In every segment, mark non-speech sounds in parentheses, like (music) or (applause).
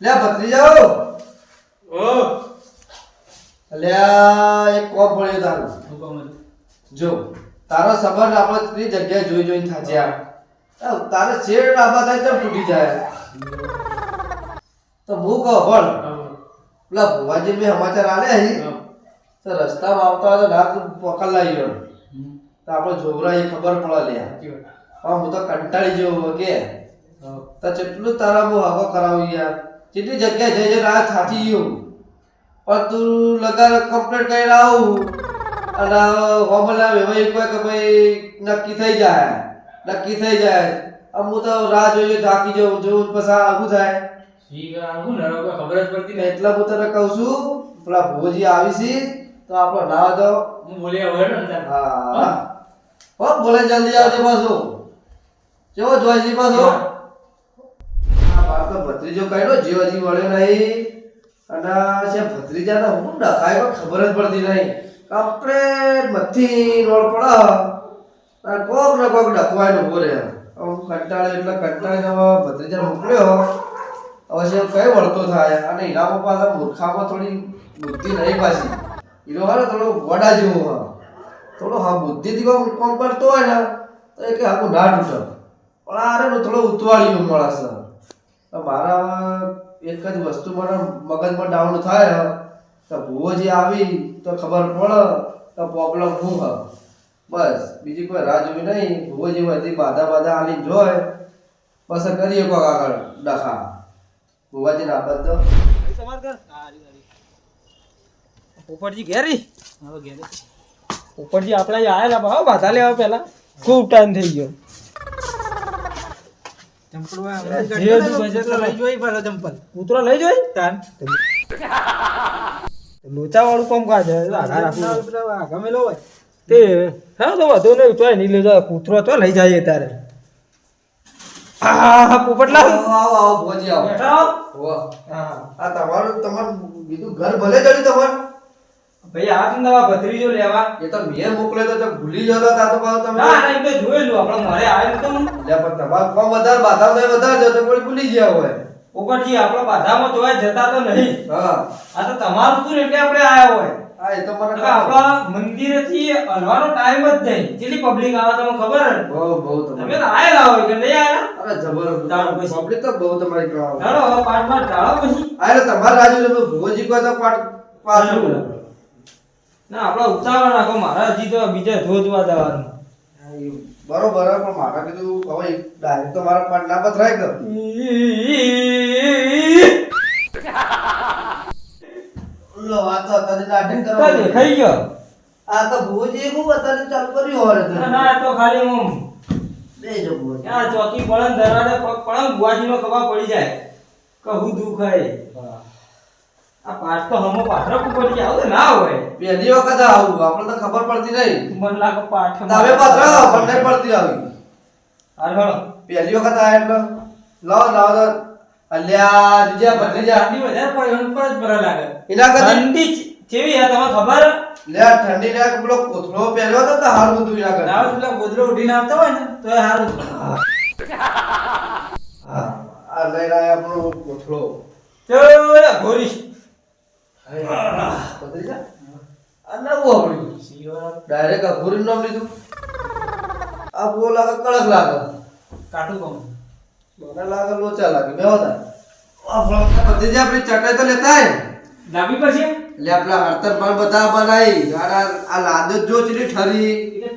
લે ભત્રીજાઓ ઓ. અલ્યા એક કોપ પડ્યો તારું. જો તારો સબર આપણે ત્રી જગ્યાએ જોઈ જોઈને થાજ્યા તારે શેર આબા થાય તો તૂટી જાય. તો હું કહો પણ પેલા ભુવાજી મેં સમાચાર આલે. તો રસ્તામાં આવતા તો રાત પકડ ગયો તો આપણે જોવરા એ ખબર પડે લે. હા હું તો કંટાળી જેવો કે? તો કેટલું તારા હું હવા કરાવું યાર? કેટલી જગ્યાએ જઈ જઈને આ થાકી ગયો પણ તું લગાર કમ્પ્લીટ કરીને આવું. અને હોમલા વેવાઈ કોઈ કે ભાઈ નક્કી થઈ જાય. નક્કી થઈ જાય. આમ હું તો રાહ જોઈએ થાકી જાઉં જોઉં પછી આવું થાય ખબર જ પડતી એટલે હું તને કહું છું પેલા ભોજી આવી છે તો આપણે ના તો હું બોલી હવે હા. હો? બોલે જલ્દી આવજે પાછો. કેવો જોઈશી પાછો? ભત્રીજો કઈનો જીવાજી મળ્યો નહીં. અને છે ભત્રીજાને હું ડખાય ખબર જ પડતી નહીં. આપણે મથી રોડ પડે અને કોક ને કોક ડખવાય ઊભો રહે હું કંટાળે એટલે કંટાળીને હવે ભત્રીજા મોકલ્યો. હવે છે કઈ વળતો થાય? અને એનામાં પાછા મૂર્ખામાં થોડી બુદ્ધિ નહીં પાછી. હીરો વાળો થોડો વડા જેવો હા થોડો હા બુદ્ધિથી કોમ કરતો હોય ને, તો એ કે આખું ના તૂટે. પણ આ રે થોડો ઉતવાળી માણસ છે. મારા એક જ વસ્તુ પણ મગજમાં ડાઉન થાય તો ભુવોજી આવી તો ખબર પડે તો પ્રોબ્લેમ શું હ બસ બીજી કોઈ રાહ જોવી નહીં ભુવોજી બધી બાધા બાધા આલી જોય બસ કરીએ કોક આગળ ડખા. ભૂવાજી ના તો ઉપરજી ઘેરી? હવે ઘેરી. ઉપરજી આપણે આવેલા આયેલા ભાવ બાધા લેવા પહેલા. ખૂબ ટાઈમ થઈ ગયો. કૂતરો લઈ જોઈ તાન. લોચા વાળું કોમ કાજ રાખવું તે હા તો વધુ નહીં તોય નહીં લઈ જાય કૂતરો તો લઈ જાય તારે. આ પોપટલાલ. આવો આવો આવો આવો. બેઠા હો. આ તમારું તમારું બીજું ઘર ભલે જડ્યું તમારું. ભાઈ આ તું નવા ભત્રીજો લેવા. એ તો મેં મોકલ્યો તો તો ભૂલી જતો તા તો પાછો તમે ના ના તો જોયેલું આપણે મારે આવ્યું તો લે પણ તમારું કો વધારે બાધા તો વધારે જતો કોઈ ભૂલી ગયા હોય. ઉપરથી આપણો બાધામાં જોવા જતા તો નહીં. હા. આ તો તમારું હતું એટલે આપણે આયા હોય? હા એ તો મને આપણા મંદિરેથી હલવાનો ટાઈમ જ નહીં. જેટલી પબ્લિક આવે તમને ખબર બહુ બહુ તમે તો આયેલા હોય કે નહીં આયેલા? અરે જબરદસ્ત પછી. પબ્લિક તો બહુ તમારી કરાવો ચાલો હવે પાઠ પાઠ ઢાળો પછી. આ તમારા તમારે રાજુ તમે ભોજી કો તો પાઠ પાછું ના આપણા ઉતાવળ નાખો મારા હજી તો બીજા ધોધવા જવાનું બરોબર પણ મારા કીધું હવે ડાયરેક્ટ તો મારા પાટ ના પથરાય કર લો આ તો અત્યારે કરવા દેખાઈ ગયો. આ તો ભુવોજી હું અત્યારે ચાલુ કર્યું હોય ના, ના તો ખાલી હું. ત્યાં ચોકી પડે ને પગ પડે ને બુઆજીનો ખભા પડી જાય. કહું દુખાય આ પાઠ તો હમો પાથરા ઉપર જાવ તો ના હોય. પહેલી વખત આવું આપણે તો ખબર પડતી નહીં. મન લાગે પાઠ નહીં પડતી આવી. હાલ હાલો. પહેલી વખત આયા એટલે. લાવો લાવો તો અલ્યા જીજા ભત્રીજા. ઠંડી વધારે પડે એમ પર જ ભરા લાગે. એના કરતા ઠંડી કેવી હે તમને ખબર? લે ઠંડી ને પેલો કોથળો પહેર્યો તો હારું બધું એના ના કરતા પેલા ગોદરો ઉઠીને આવતા હોય ને તો એ હા. આ લઈ રહ્યા આપણો કોથળો. ચલો ભત્રીજા આ નવું આપણું ડાયરેક્ટ અઘોરી નામ લીધું. આ બો લાગે કડક લાગે. કાટું કહું મને લાગે લોચા લાગે. બે હતા આ ભત્રીજા આપણી ચટાઈ તો લેતા હે પર છે? એટલે આપણા હળતર પણ બધા બનાવી. આ આ લાદો જ જો ચીલી ઠરી.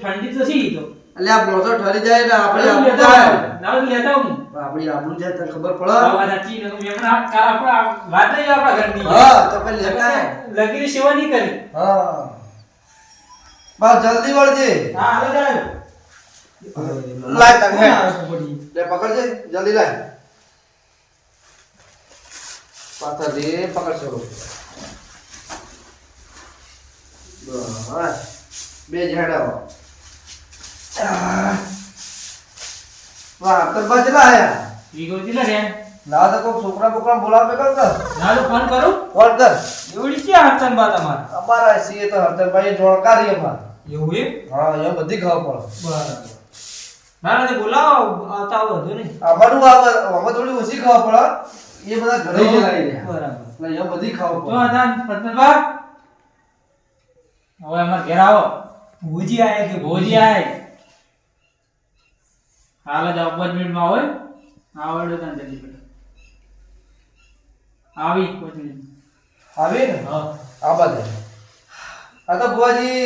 ઠંડી તો તો. એટલે આ બોસો ઠરી જાય ને આપણે આપણે જાય. આવું. લેતા હું આપણી આપણું જાય તને ખબર પડે? વાત સાચી ને તું એમના કા- આપણા વાત નહીં આપણા ઘરની. હા તો પછી લેતા. લગીની સેવા નહીં કરી? હા. બસ જલ્દી વળજે. હા હાલો જાય લાય તને. હે. લે પકડજે જલ્દી લાય. પાછા દે પકડશો. બસ બે ઝાડાઓ વાહ તો બજલા આયા વીગો કેટલા રહ્યા? ના તો કોઈ છોકરા બોકરા બોલાવે કર કર ના તો ફોન કરું? ફોન કર. એવડી ક્યાં હડતન બા તમારે? અમારા સીએ તો હરતરભાઈ જોણકારી અમાર. એવું એમ? હા એ બધી ખબર પડે. બરાબર. ના ના તે બોલાવો આવતા આવો વધુ નહીં. અમારું આવે આમાં થોડી ઓછી ખાવા પડે એ બધા ઘરે જ લાવી રહ્યા બરાબર. એટલે એ બધી ખાવું તો હતા પ્રતાપા હવે અમાર ઘેર આવો. ભોજી આયે કે ભોજી આય? હાલ જ અબ્બત મિનિટમાં હોય? આવડે તને જલ્દી બેટા આવી કોઈ મિનિટ આવી? ને હા. આ બાજુ. આ તો બુવાજી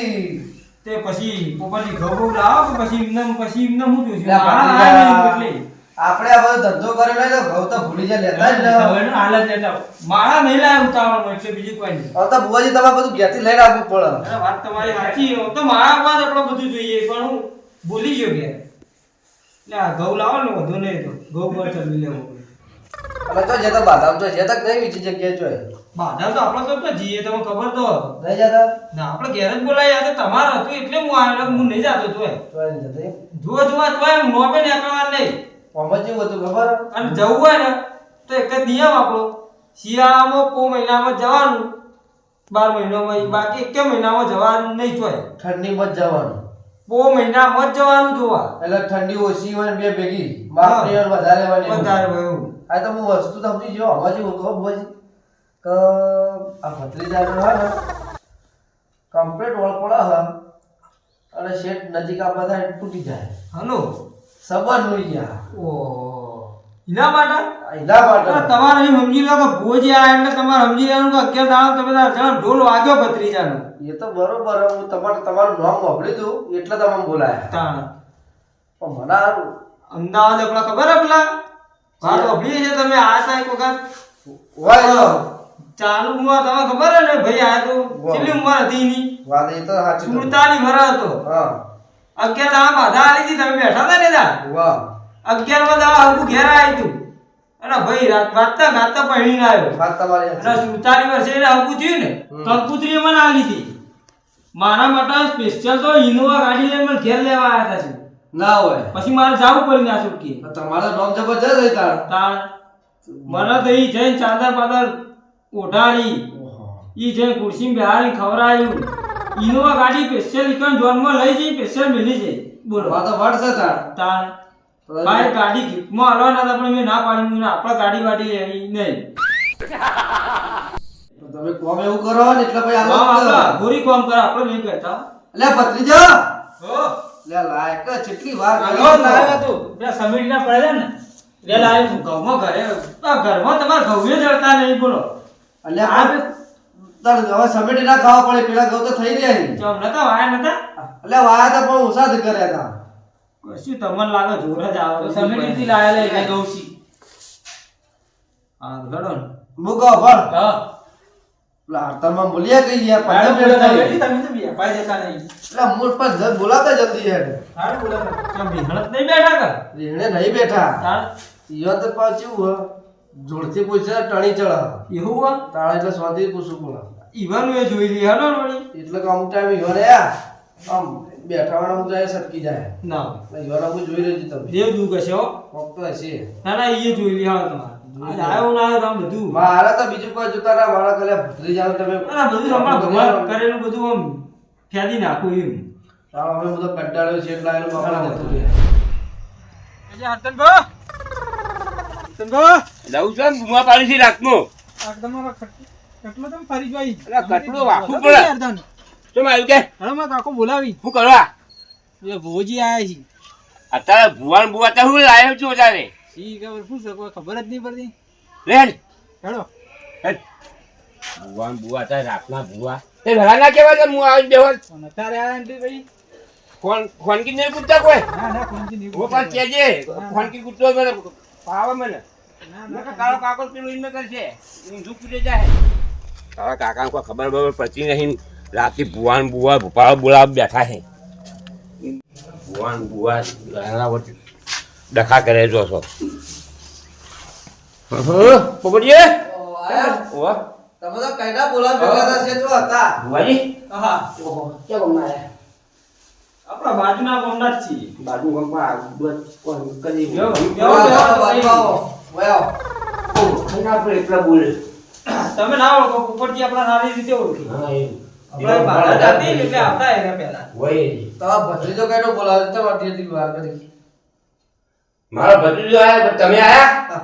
તે પછી પોપાજી ઘઉં લાવ પછી એમને પછી એમને હું જોઈશું. આપણે આ બધો ધંધો કરેલો તો ઘઉં તો ભૂલી જાય લેતા જ ને. હવે હાલ જ લેતા. મારા નહીં લાયા ઉતાવળનો એટલે બીજું કોઈ નહીં. હવે તો બુવાજી તમારે બધું ઘેરથી લઈને આવવું પડે. વાત તમારી સાચી તો મારા વાત આપણે બધું જોઈએ પણ હું ભૂલી ગયો કે એટલે આ ઘઉં લાવો ને વધુ નહીં તો. ઘઉં પર ચલવી લેવો અરે તો જે તો બાદામ તો જે કઈ બીજી જગ્યાએ જોઈ બાદામ તો આપણે તો જીએ જઈએ તમને ખબર તો નહીં જતા? ના આપણે ઘેર જ બોલાય તમારું હતું એટલે હું આવ્યો હું નહીં જાતો તોય જોઈ નહીં જતા. જુઓ જુઓ તોય ને નીકળવા નહીં. આમાં જેવું હતું ખબર? અને જવું હોય ને તો એક જ નિયમ આપણો. શિયાળામાં કો મહિનામાં જવાનું બાર મહિનામાં બાકી એક મહિનામાં જવાનું નહીં જોઈએ ઠંડીમાં જ જવાનું. પો મહિનામાં જ જવાનું જોવા. એટલે ઠંડી ઓછી હોય બે ભેગી. હોય વધારે હોય વધારે હોય આ તો હું વસ્તુ સમજી જો આમાં હું તો બોજ કે આ ભત્રીજાનો હોય ને કમ્પ્લીટ ઓળપોળા હ અને શેઠ નજીક આપવા બધા તૂટી જાય. હલો? સંબંધનું ગયા. ઓ એના માટે એના માટે તમારે અહીં સમજી લો કે ભોજ આ એટલે તમારે સમજી લેવાનું કે અગિયાર દાડો તમે જણા ઢોલ વાગ્યો ભત્રીજાનો. એ તો બરોબર હું તમારે તમારું નામ વાપર્યું હતું એટલે તમે બોલાયા. પણ મને અમદાવાદ આપણા ખબર આપલા પેલા? વાત વાપરી છે તમે આ તા એક વખત? હોય ચાલુ ઉંમર તમે ખબર હે ને? ભાઈ આ તો. કેટલી ઉંમર હતી ની વાત એ તો સાચી તો. સુડતાલીસ વર્ષ હતો. હા. અગિયાર દાડા બાધા આલી હતી તમે બેઠા હતા ને તા વાહ. અગિયારમાં દાડા હરખું ઘેર આવ્યું તું. અરે ભાઈ વાતતા ગાતા ગાતા પહેણીને આવ્યો. વાત તમારી અને. સુડતાલીસ વર્ષે એને હરખું થયું ને. કંકુતરીએ મને આ લીધી. મારા માટે સ્પેશિયલ તો ઇનોવા ગાડી લઈને મને ઘેર લેવા આવ્યા હતા છે ના હોય. પછી મારે જવું પડ્યું ના છૂટકી તમારા નોમ જબરજસ્ત હોય તાર તાર મને તો ઈ જઈને ચાંદર પાદર ઓઢાડી. એ ઈ જઈને ખુરશી બિહારી ખવડાવ્યું ઇનોવા ગાડી સ્પેશિયલ ઇકન જોનમાં લઈ જઈ સ્પેશિયલ મેલી જઈ. બોલો. વાત તો છે તાર તાણ તો ભાઈ ગાડી ગિફ્ટમાં આલવાના હતા પણ મેં ના પાડી મને આપણે ગાડી વાડી લેવી નહીં. તમે કોમ એવું કરો ને એટલે ભાઈ આલો આપણે ને. પૂરી આપણે નહીં કહેતા. લે ભત્રીજા. હો. લે લાયક કેટલી વાર આલો લાયક તો બે સમીટ ના પડે ને લે લાયક હું ઘઉંમાં ઘરે આ ઘરમાં તમારે ઘઉં જળતા નહીં બોલો. અલ્યા આ તાર હવે સમીટ ના ખાવા પડે પેલા ઘઉં તો થઈ ગયા છે. ચમ નતા વાયા નતા? અલ્યા વાયા તો પણ ઓછા જ કર્યા હતા. કશું તમને લાગે જોર જ આવે તો સમિતિથી લાયા લે ગૌશી હા ને. મૂકો પણ હા. પેલા બોલ્યા કઈ યાર પાડે પંદર તમે. તમે તો બી પાઈ દેતા નહીં. એટલે મૂળ પર જલ બોલાતા જલ્દી યાર હા બોલાતા કેમ ભીહણત નહીં બેઠા કર રેણે નહીં બેઠા. તાર ઈયો તો પાછું હો જોડથી પૂછે ટણી ચડા એવું હો તાળા એટલે સ્વાદી પૂછું પડે. ઈવાનું એ જોઈ લી હા વળી એટલે કામ ટાઈમ રે આમ બેઠા હું જાય સટકી જાય. ના. યોરા હું જોઈ લેજો તમે. દેવ દુ હો. કોક હશે. ના ના એ જોઈ લી હાલ તમારે. આવ્યો ના આવ્યો તમે બધું. મારા તો બીજું કોઈ જોતા ના મારા કલે ભૂતરી જાવ તમે ના બધું હમણાં ભગવાન કરેલું બધું આમ ફેદી નાખું એમ. તારો હવે બધો કંટાળ્યો છે એટલે આયેલો બહાર જતું રહે એટલે હરતનભા હરતનભા લઉં છું બુમા પાડી છે રાતનો. ખટ- ખટલો તમે ફરી જોઈ એટલે ખટલો વાખું પડે. કેમ આવ્યું કે? હવે મેં કાકો બોલાવી. શું કરવા એ ભોજી આયા છે. અત્યારે ભુવાન ભુવા તો હું લાવ્યો છું વધારે? શી ખબર શું કોઈ ખબર જ નહીં પડતી. લે હેડો. ભુવાન ભુવા અત્યારે રાતના ભુવા. એ ભલા ના હું આવી બેહો અને અત્યારે ભાઈ? ફોન ફોન કી નહીં પૂછતા કોઈ? ના ના નહીં હું પણ ફોન કી પૂછતો મને પાવે મને. કહ્યું, કાકો પેલું ઈન કરશે. ઊંધું જાય. કાકા ખબર બબર પડતી નહીં. રાતે ભુવાન બુવા ભોપાળ બોલાવ બેઠા છે ભુવાન બુવા વચ્ચે ડખા કરે જો છો આયા? ઓવા તમે તો કઈના બોલાવા ભેગા છે જો હતા ભુવાજી હા ઓહો ક્યાં ગમના આપણા બાજુના ગામના જ છીએ બાજુ ગમમાં બસ કોણ કરી યો, આવો, યો, આવો, યો, બાજુ યો. આવો. વહી આવો. ખના પર એટલા બોલે તમે ના ઓળખો ઉપરથી આપણા નાની રીતે ઓળખી હા એ ને ભત્રીજો છે મારો ભત્રીજો આયા પણ તમે આયા.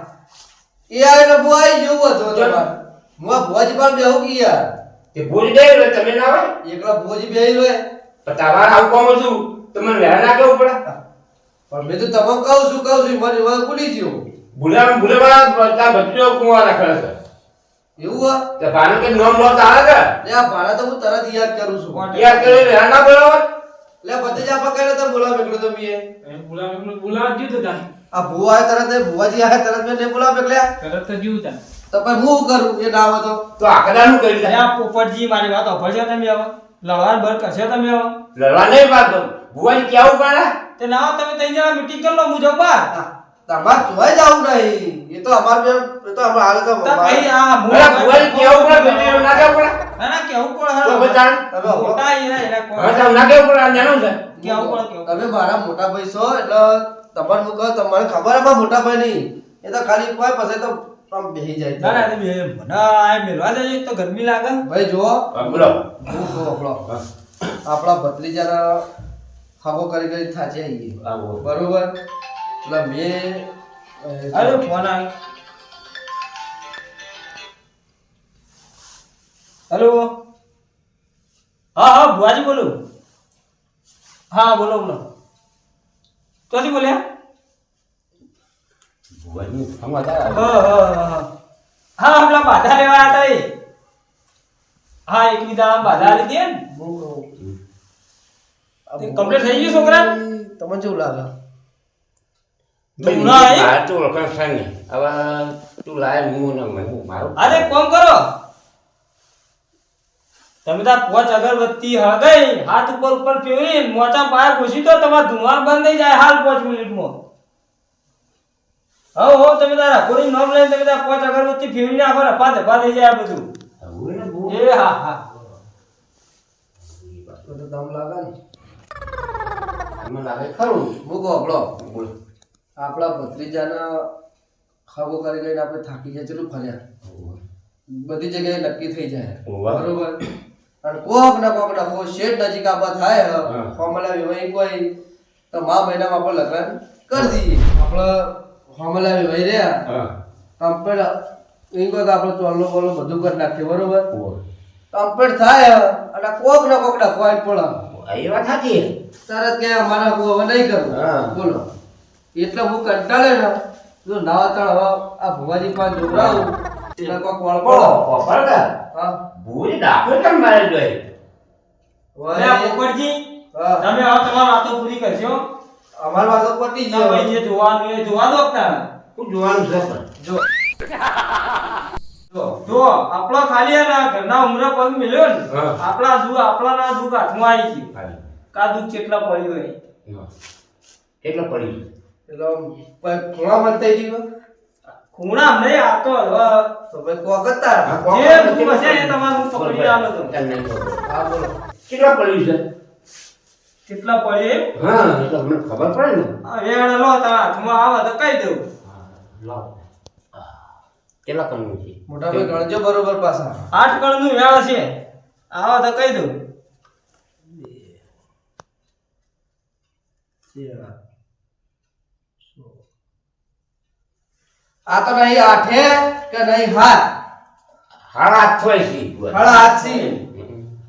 એ આ એટલે બહુ આવી જેવું હતું તમારે. હું આ ભુવાજી પાસે બેહું કે યાર? તે ભોજ દે એટલે તમે ના હોય? એકલા ભુવાજી બેહી હોય. પણ તમારે આવું કામ હતું. તો મને વહેલા ના કેવું પડે? પણ મેં તો તમને કહું છું કહું છું મને ભૂલી ગયો. ભૂલા ભૂલેવા તાર બચ્ચો કુંવા રાખે છે. એવું હા ભાનુ કે નોમ લો આવે કે? લે આ ભાડા તો હું તરત યાદ કરું છું. યાદ કરી વહેલા ના બોલો લે બધે જા પકડે તો બોલા મેકલો તો મીએ બોલાવ બોલાવ જ્યું તું તા આ ભુવા આ તરત ભુવાજી આયા તરત મે ને બોલા મેકલ્યા તરત તો જ્યું તા તો પણ હું કરું? એ ના આવે તો? તો આકડાનું કરી લે આ પોપટજી મારી વાત અભળશો તમે હવે લડવાન ભર કરશો તમે હવે લડવા નહીં પાડતો. ભુવાજી કેવું પડે તે ના તમે તૈયાર જણા મીટિંગ કરી લો હું જાઉં બહાર. તમારે જોવાય જવું નહીં. એ તો અમાર બે એ તો અમાર હાલ તો તો ભાઈ આ હું અરે કેવું પડે? બેટી ના કેવું પડે? ના ના કેવું પડે? તો બતાણ તમે મોટા એના એના કોઈ- હવે તમે કેવું પડે? આ છે. કેવું પડે કેવું તમે મારા મોટા ભાઈ છો એટલે તમારે ખબર હે મોટા ભાઈ નહીં. એ તો ખાલી કોઈ પછી તો આમ બેહી જાય ના ના તમે મને આ મેલવા જઈએ તો ગરમી લાગે. ભાઈ હા, બોલો. આપણો આપણા ભત્રીજાના ખાબો કરી કરી થાચી આવી આવો. બરોબર? એટલે મેં અરે ફોન આવ્યો હેલો? હા હા ભુવાજી બોલું. હા બોલો બોલો. ક્યાંથી બોલ્યા? ભુવાજી સમાચાર હ, હ, હ. હા. હમણાં બાધા લેવા હતા એ. હા એક બીજા બાધા લીધી ને complete થઈ ગયું છોકરા? તમને કેવું લાગે? તું ના તો ઓળખાણ છે હવે તું લાય હું ને મને મારું. અરે કોમ કરો. તમે તાર પોચ અગરબત્તી હળગાઈ હાથ ઉપર ઉપર ફેરવી મોચા પાયા ઘૂસી તો તમાર ધુમાર બંધ થઈ જાય હાલ પાંચ મિનિટમાં. હો હો તમે તાર રખોડી નોમ લઈને તમે તાર પોચ અગરબત્તી ફેરવી નાખો રફા દફા થઈ જાય આ બધું. આવું ને બહુ. એ હા હા. તો તો દમ લાગે ને. મને લાગે ખરું. હું કહું આપણો બોલ. આપણા ભત્રીજાના ખાબો કરી કરીને આપણે થાકી જાય ચેટલું ફર્યા. બધી જગ્યાએ નક્કી થઈ જાય. બરોબર? અને કોક ને કોક ડખો શેઠ નજીક આપવા થાય હા. ફોર્મ્યુલા વિવાહી કોઈ તો મા મહિનામાં આપણે લગ્ન કરી દઈએ. આપણે ફોર્મ્યુલા વિવાહી રહ્યા. કમ્પ્લીટ એ કોઈ આપણે ચોલ્લો બોલો બધું કરી નાખીએ બરોબર. કમ્પ્લીટ થાય અને કોક ને કોક ડખો આવી પણ એવા થાકી તરત કે અમારા નહીં કરું. હા. બોલો. એટલે હું કંટાળે ને જો નવા તળ હવે આ ભુવાજી પાસે જોડાવું એટલે કોક વળ પડો. ઓ, હા. ભૂલી દાખલો કેમ મારે જોઈ? આ પોપટજી તમે હવે તમારી વાતો પૂરી કરશો અમાર વાતો પતી ના ભાઈ જે જોવાનું એ જોવા દો તારે હું જોવાનું છે પણ? જો. જો આપણો ખાલી હે ઘરના ઉમરા પગ મળ્યો ને આપણા દુઃખ આપણા ના દુઃખ હાથમાં આવી ગયું. કા દુઃખ કેટલા પડ્યું હોય? કેટલા કેટલો પડી એટલે ખૂણા થઈ ગયો ખૂણા નહીં આ તો હવે તો ભાઈ કોક જ તાર હા, કોણ જે કોણ હશે એ તમારે પકડી આલો તો. એમ નહીં ખબર. હા બોલો. કેટલો પડ્યું છે? કેટલા પડે? હા એ તો મને ખબર પડે ને. આ વેણ લો તમારા હાથમાં આવે તો કહી દઉં. હા, કેટલા કણનું છે? મોટા ભાઈ ગણજો બરોબર પાછા. આઠ કણનું નું વેણ છે. આવે તો કહી દઉં. આ તો નહીં આઠે કે નહીં હાથ હાડા હાથ થોય છે હાથ છે.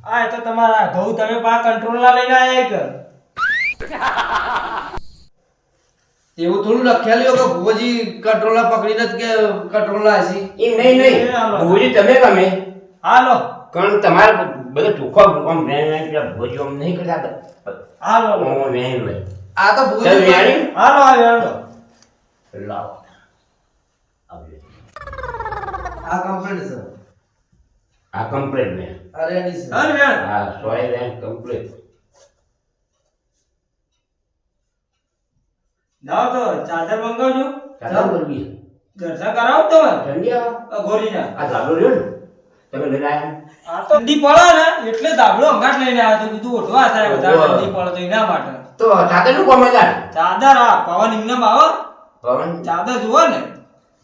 આ એ તો તમારા ઘઉં તમે પા કંટ્રોલ ના લઈને આયા કે એવું થોડું લખેલું કે ભુવાજી કંટ્રોલર પકડીને જ કે કંટ્રોલર હસી એ નહીં નહીં. એ હાલો. તમે ગમે. હાલો. કારણ તમારે બધો ચોખ્ખો આમ વેણ વેણ પેલા ભોજો આમ નહીં કરતા હાલો. આમ વેણ આ તો ભુવાજી વેણી હાલો આ વેણ લાવો. આ કમ્પ્લેન્ટ સર આ કમ્પ્લેન્ટ મે અરે રેડી સર અરે વેણ આ સોય વેણ કમ્પ્લીટ જાઓ તો ચાર્જર મંગાવજો. ચાલો બોલવી દર્શન કરાવો તો. ઠંડી આવે. અઘોરીના આ ઝાડો રહ્યો ને? તમે લઈને આવ્યા આ તો ઠંડી પડે ને એટલે ધાબળો અંગાટ લઈને આવ્યો તો કીધું ઓઢવા થાય વધારે ઓહો. ઠંડી પડે તો એના માટે. તો ચાદરનું કોમ હતા ચાદર આ પવન એમને આવે પવન? ચાદર જુઓ ને.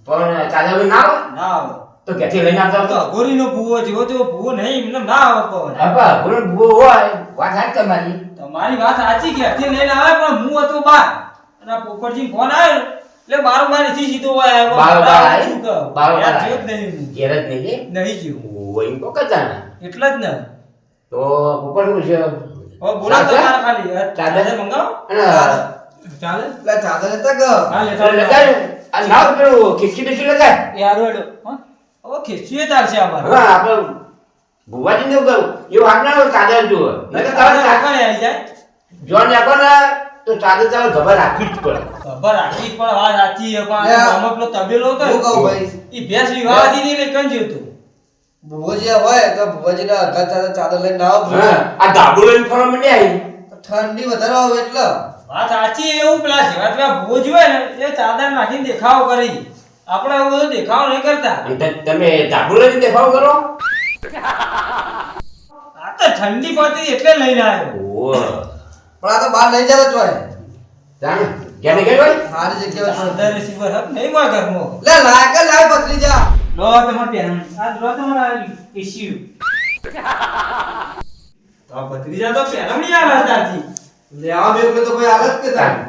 પવન ચાદર ના આવે ના આવે. તો ક્યાંથી લઈને આવતા તો ગોરીનો ભૂવો જેવો તેવો ભૂવો નહીં એમને ના આવે પવન આપા ગોરીનો ભૂવો હોય વાત સાચ તમારી. તમારી વાત સાચી કે હથી લઈને આવે પણ હું હતો બાર. અને પોપટજી ફોન આવ્યો એટલે બારોબારથી સીધો હોય આવ્યો. બાર બાર આવ્યો? બાર જોયો જ નહીં? હું. ઘેર જ નહીં નહીં જીવું હોય તો ને. એટલે જ ને. તો ઉપર શું છે? ઓ બોલા તો તમારે ખાલી. ચાદર? મંગાવ? ચાલે? ચાદર તક હા લેતા. આ નાવ પેલું ખીચી બીચી લગાય. એ હારું હેડો હો. હવે ખેંચીએ ચાલશે આ બાર હા, આપણે ભુવાજી ને કહું, એવું આટલા હોય ચાદર જુઓ. નહીંતર તારે કાકા ને આવી જાય. જોન રાખો ને તો ચાદર તારે ખબર રાખવી જ પડે. ખબર રાખી પણ વાત સાચી છે પણ લે પેલો તબેલો હતો હું કહું ભાઈ. એ ભેંસ વિવાહથી નહીં લઈ કણ જીવતું ભુવાજીયા હોય તો ભુવાજીના અડધા ચાદર ચાદર લઈને ના આવો આ ધાબુ લઈને ફરવા માંડ્યા. ઠંડી વધારે આવે એટલે. વાત સાચી એવું પેલા જેવા તેવા ભોજ હોય ને એ ચાદર નાખીને દેખાવ કરી. આપણે એવું બધું દેખાવ નહીં કરતા. તમે ધાબુ લઈને દેખાવ કરો? આ તો ઠંડી પડતી એટલે લઈને આવ્યો. પણ આ તો બહાર લઈ જતો ચોય જાણે, ક્યાંને ગયો હોય? સારી હક નહીં ઘરમાં. લે લાગે લાય ભત્રીજા લો તમારે પહેરણ આ લો તમારા ઇસ્યુ (laughs) તો આ ભત્રીજા તો પહેરમણી આવે ત્યાંથી લેવા બેઠો તો ભાઈ હાલત કે તારી?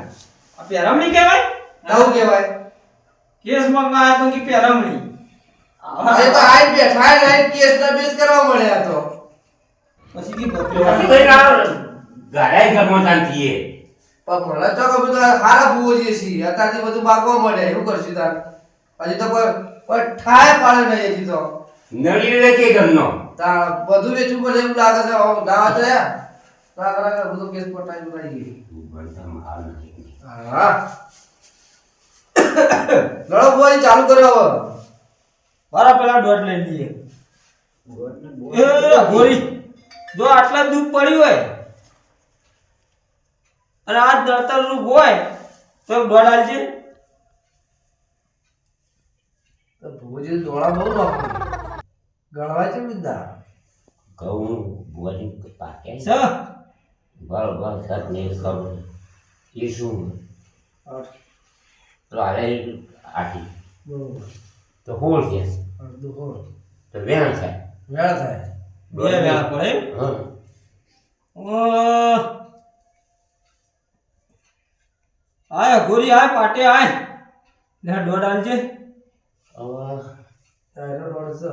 આ પેરામણી કહેવાય? આવું કહેવાય. કેસ મંગાયા તો કે પેરામણી. અરે તો આઈ બેઠા ને આઈ કેસ ના બેસ કરવા મળ્યા તો. પછી કી બત્યો ભાઈ આ ગાડાય ઘરમાં શાંતિએ. પણ મને તો ખબર તો હારા ભુવોજી છીએ અત્યારથી બધું બાગવા મળે એવું કરશું તાર? હજી તો કોઈ કોઈ ઠાય પાડે નહીં હજી તો. નળી લે કે ઘરનો. તા બધું વેચવું પડે એવું લાગે છે. હવે ગાવા કરા કરા બધું કેસ પટાઈ પટાઈ ગઈ હા. લડો ભુવોજી ચાલુ કર્યો હવે. મારા પેલા દોઢ લઈ લઈએ. ગોરી જો આટલા દુઃખ પડ્યું હોય અને આ દળતર રૂપ હોય તો દોઢ તો ભુવોજી દોડા બહુ ગણવા છે બધા ઘઉં ભોજન પાકે. સ. બરોબર સર ને ખબર એ શું? તો આલે બરોબર. તો હોળ છે. તો વેણ થાય. વેળ થાય. બે વેળા પડે. હા. આય ગોરી આય પાટે આય. ને દોઢ આલજે. હવે તારો દોડશો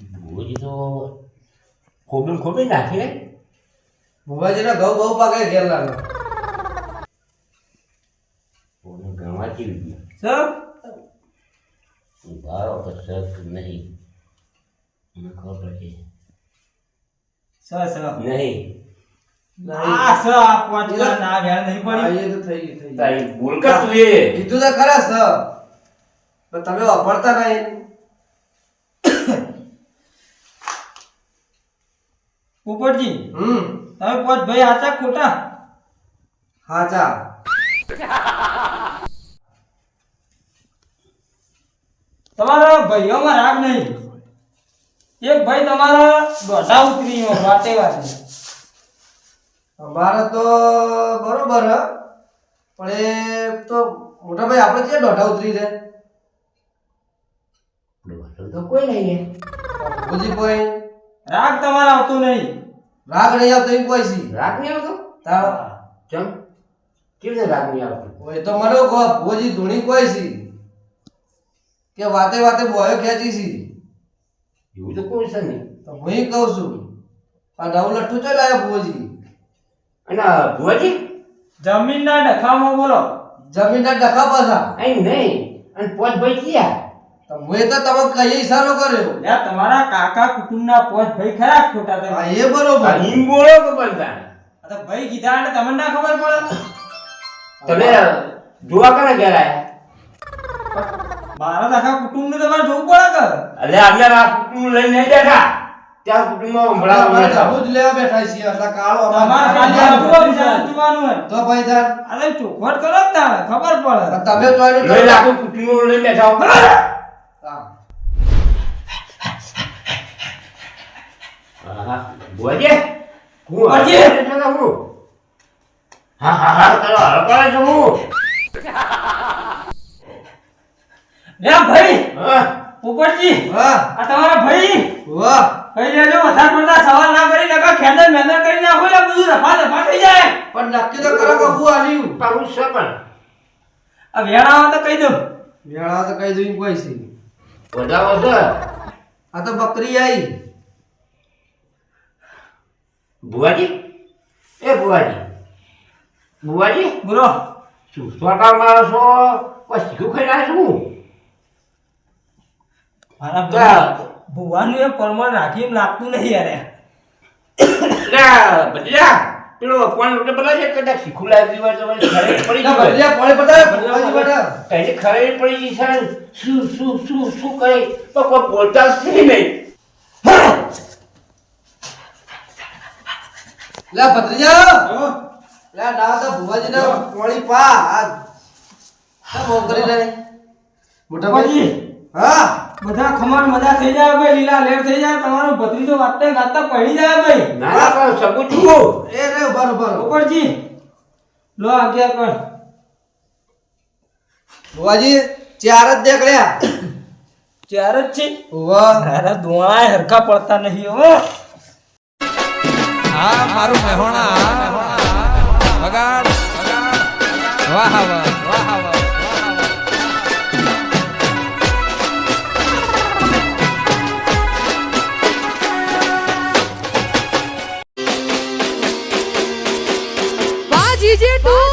ભુવાજી તો ખોબીને ખોબી નાખી ભુવાજીના ઘઉં બહુ પાકે ઘેર લાગે. ઓને ગણવા જેવી ગયું સ ભારો તો સર નહીં. મને ખબર પડી સ સ નહીં. આ સ આ પાંચલા ના વેળ નહીં પડી. એ તો થઈ ગયું થઈ તારી બોલ કર તું એ. કીધું તો ખરા સર. પણ તમે વાપરતા નહીં. ઉપરજી. હમ. તમે પાંચ ભાઈ હાચા ખોટા? હાચા. તમારા ભાઈઓમાં રાગ નહીં. એક ભાઈ તમારા દોઢા ઉતરી વાતે વાતે. અમારે તો બરોબર હ પણ એ તો મોટા ભાઈ આપણે ક્યાં દોઢા ઉતરી છે? તો કોઈ નહીં ભુજી કોઈ રાગ તમારા આવતું નહીં. રાગ નહીં આવતો એ કોઈ સી રાગ નહીં આવતો? તારો. ચમ કેવી રાગ નહીં આવતો? ઓય તો મરો કો ભોજી ધૂણી કોઈ સી કે વાતે વાતે બોયો ખેંચી સી એવું તો કોઈ છે નહીં. તો હું એ કહું છું આ નવું લઠ્ઠું ચો લાયો ભોજી અને ભોજી જમીનના ડખામાં બોલો. જમીનના ડખા પાછા. અહીં નહીં. અને પોત ભાઈ ક્યાં? તો મેં તો તમે કઈ ઈશારો કર્યો. લ્યા તમારા કાકા કુટુંબના પાંચ ભાઈ ખરા ખોટા તમે. એ બરોબર. હિમ બોલો કે બનતા? આ તો ભાઈ કીધા એટલે તમને ના ખબર પડે તમે જોવા કરે ઘેર આયા મારા આખા કુટુંબને તમારે જોવું પડે કે? અલે અમે આ કુટુંબ લઈને નહીં બેઠા? ત્યાં કુટુંબમાં હમણાં હમણાં જાવું જ લેવા બેઠા છીએ એટલે કાળો તમારે ખાલી વિચાર જોવાનું હોય. તો ભાઈ તાર. અરે ચોખવટ કરો જ તારે ખબર પડે. તમે તો એનું લઈ લાખો કુટુંબ લઈને બેઠા હો. હા. હા ભુવાજી હું આજે બેઠો હું હા હા. હા ચાલો હળે છું હું. લ્યા ભાઈ હા. પોપટજી હા. આ તમારા ભાઈ. વાહ. કઈ લેજો વધારે પડતા સવાલ ના કરી નકર ખેંદર મેંદર કરી નાખો એટલે બધું રફા રફા થઈ જાય. પણ નક્કી તો કરો કે હું આલ્યું તારું છે પણ. આ વેણ આવે તો કહી દઉં. વેળા તો કહી દઉં કોઈ છે વધાવો છે. આ તો બકરી આઈ. ભુવાજી? એ ભુવાજી. ભુવાજી? બોલો. શું સોટા માણસો પછી ખાઈ રહ્યા છું મારા. ભુવાનું એ પરમાણ રાખી એમ લાગતું નહીં યાર. લા, પેલો ફોન લૂંટે પેલા છે કદાચ શીખું લાગી હોય તો ખરે પડી જાય પાણી પતાવ, ભુવાજી બેટા. પડી ગઈ છે? શું શું શું શું કરે તો કોઈ બોલતા જ નહીં. લે ભત્રીજા. લે ના તો ભુવાજી ના પાણી પા આ બહુ કરી લે મોટા ભાઈ? હા. બધા ખમણ મજા થઈ જાય ભાઈ લીલા લેર થઈ જાય તમારો ભત્રીજો વાતે ગાતા પડી જાય ભાઈ. ના ના પણ સબુ છું એ રે ઊભા ઊભા ઉપરજી. લો આગળ કર ભુવાજી ચાર જ દેખડ્યા. ચાર જ છે? વાહ અરે ધોણા હરખા પડતા નહીં હો. હા મારું મહેણા બગાડ વાહ વાહ વાહ વાહ DJ Two.